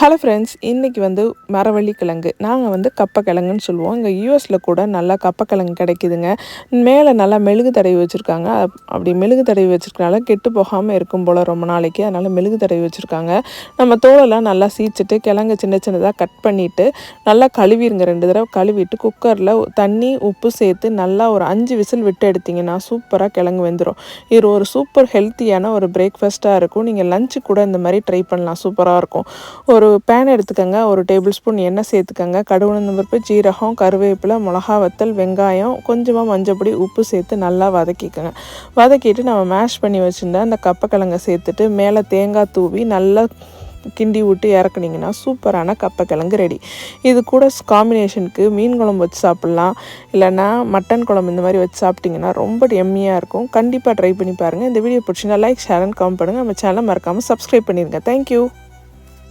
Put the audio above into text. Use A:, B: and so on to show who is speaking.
A: Hello friends இன்றைக்கி வந்து மரவள்ளி கிழங்கு நாங்கள் வந்து கப்பக்கிழங்குன்னு சொல்லுவோம். இங்கே யூஎஸில் கூட நல்லா கப்பக்கிழங்கு கிடைக்குதுங்க. மேலே நல்லா மெழுகு தடவி வச்சுருக்காங்க. அப்படி மெழுகு தடவி வச்சுருக்கனால கெட்டு போகாமல் இருக்கும் போல் ரொம்ப நாளைக்கு. அதனால் மெழுகு தடவி வச்சுருக்காங்க. நம்ம தோலெல்லாம் நல்லா சீச்சிட்டு கிழங்கு சின்ன சின்னதாக கட் பண்ணிவிட்டு நல்லா கழுவிருங்க. ரெண்டு தடவை கழுவிட்டு குக்கரில் தண்ணி உப்பு சேர்த்து நல்லா ஒரு அஞ்சு விசில் விட்டு எடுத்திங்கன்னா சூப்பராக கிழங்கு வெந்துடும் இது ஒரு சூப்பர் ஹெல்த்தியான ஒரு பிரேக்ஃபாஸ்ட்டாக இருக்கும். நீங்கள் லஞ்சு கூட இந்த மாதிரி ட்ரை பண்ணலாம். சூப்பராக இருக்கும். ஒரு பேன் எடுத்துக்கோங்க ஒரு டேபிள் ஸ்பூன் எண்ணெய் சேர்த்துக்கோங்க. கடுகு பருப்பு ஜீரகம் கருவேப்பிலை மிளகா வத்தல் வெங்காயம் கொஞ்சமாக மஞ்சப்பொடி உப்பு சேர்த்து நல்லா வதக்கிக்கோங்க. வதக்கிட்டு நம்ம மேஷ் பண்ணி வச்சுருந்தா அந்த கப்பக்கிழங்கை சேர்த்துட்டு மேலே தேங்காய் தூவி நல்லா கிண்டி விட்டு இறக்குனிங்கன்னா சூப்பரான கப்பக்கிழங்கு ரெடி இது கூட காம்பினேஷனுக்கு மீன் குழம்பு வச்சு சாப்பிட்லாம். இல்லைன்னா மட்டன் குழம்பு இந்த மாதிரி வச்சு சாப்பிட்டிங்கன்னா ரொம்ப எம்மியாக இருக்கும். கண்டிப்பாக ட்ரை பண்ணி பாருங்கள் இந்த வீடியோ பிடிச்சிங்கன்னா லைக் ஷேர் அண்ட் காம் பண்ணுங்கள் நம்ம சேனலை மறக்காமல் சப்ஸ்கிரைப் பண்ணிடுங்க தேங்க்யூ